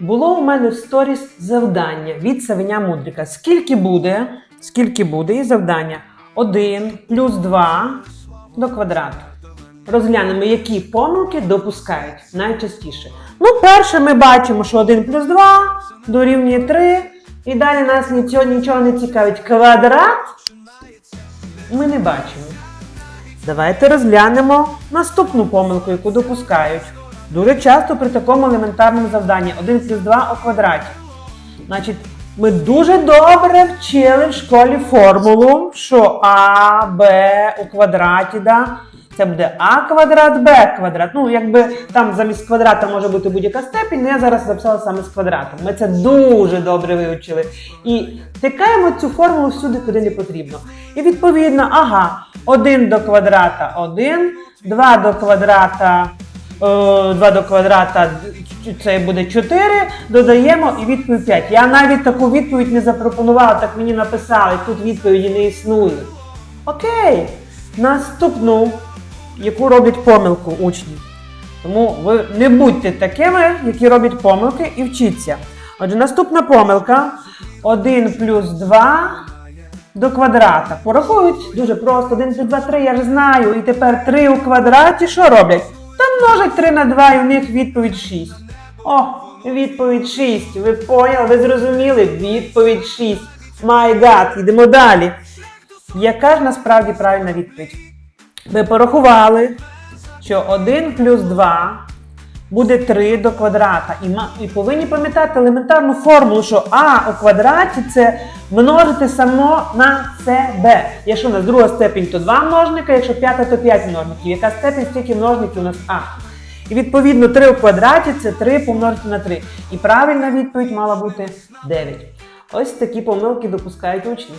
Було у мене сторіс завдання від Савеня Мудрика. Скільки буде? Скільки буде і завдання? 1 плюс 2 до квадрату. Розглянемо, які помилки допускають найчастіше. Ну, перше, ми бачимо, що 1 плюс 2 дорівнює 3. І далі нас нічого, нічого не цікавить. Квадрат ми не бачимо. Давайте розглянемо наступну помилку, яку допускають. Дуже часто при такому елементарному завданні 1 плюс 2 у квадраті. Значить, ми дуже добре вчили в школі формулу, що А, Б у квадраті, да? це буде А квадрат, Б квадрат. Ну, якби там замість квадрата може бути будь-яка степінь, але я зараз записала саме з квадратом. Ми це дуже добре вивчили. І тикаємо цю формулу всюди, куди не потрібно. І відповідно, ага, 1 до квадрата 1, 2 до квадрата. 2 до квадрата це буде 4, додаємо і відповідь 5. Я навіть таку відповідь не запропонувала, так мені написали, тут відповіді не існує. Окей, наступну, яку роблять помилку учні. Тому ви не будьте такими, які роблять помилки, і вчіться. Отже, наступна помилка 1 плюс 2 до квадрата. Порахують дуже просто. 1 плюс 2, 3, я ж знаю. І тепер 3 у квадраті що роблять? Та множать 3 на 2 і у них відповідь 6. О, відповідь 6. Ви поняли, ви зрозуміли? Відповідь 6. My God, йдемо далі. Яка ж насправді правильна відповідь? Ви порахували, що 1 плюс 2 буде 3 до квадрата. І повинні пам'ятати елементарну формулу, що А у квадраті це множити само на себе. Якщо у нас друга степінь, то 2 множника, якщо п'ята, то 5 множників. Яка степінь, стільки множників у нас А. І відповідно 3 у квадраті це 3 помножити на 3. І правильна відповідь мала бути 9. Ось такі помилки допускають учні.